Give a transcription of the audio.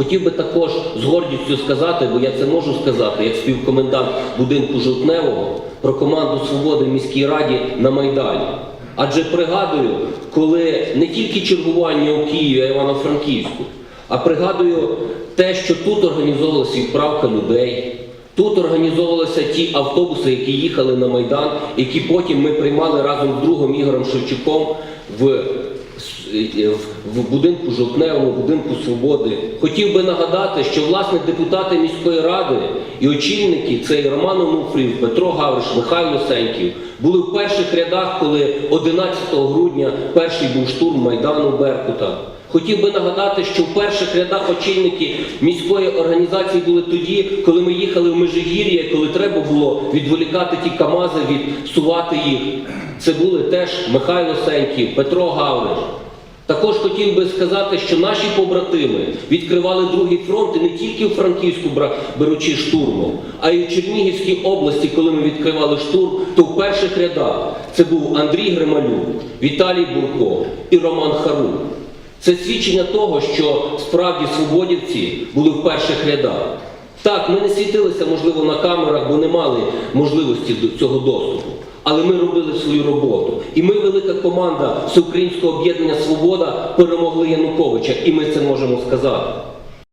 Хотів би також з гордістю сказати, бо я це можу сказати, як співкомендант будинку Жовтневого, про команду свободи в міській раді на Майдані. Адже пригадую, коли не тільки чергування у Києві, а Івано-Франківську, а пригадую те, що тут організовувалася відправка людей, тут організовувалися ті автобуси, які їхали на Майдан, які потім ми приймали разом з другом Ігорем Шевчуком в в будинку Жовтневому, будинку Свободи. Хотів би нагадати, що власне депутати міської ради і очільники, це і Роман Онуфрів, Петро Гавриш, Михайло Сеньків, були в перших рядах, коли 11 грудня перший був штурм Майдану Беркута. Хотів би нагадати, що в перших рядах очільники міської організації були тоді, коли ми їхали в Межигір'я, коли треба було відволікати ті КАМАЗи, відсувати їх. Це були теж Михайло Сеньків, Петро Гавриш. Також хотів би сказати, що наші побратими відкривали другий фронт не тільки у Франківську беручи штурмом, а й у Чернігівській області, коли ми відкривали штурм, то в перших рядах це був Андрій Грималюк, Віталій Бурко і Роман Харук. Це свідчення того, що справді свободівці були в перших рядах. Так, ми не світилися, можливо, на камерах, бо не мали можливості до цього доступу. Але ми робили свою роботу. І ми, велика команда Всеукраїнського об'єднання Свобода, перемогли Януковича, і ми це можемо сказати.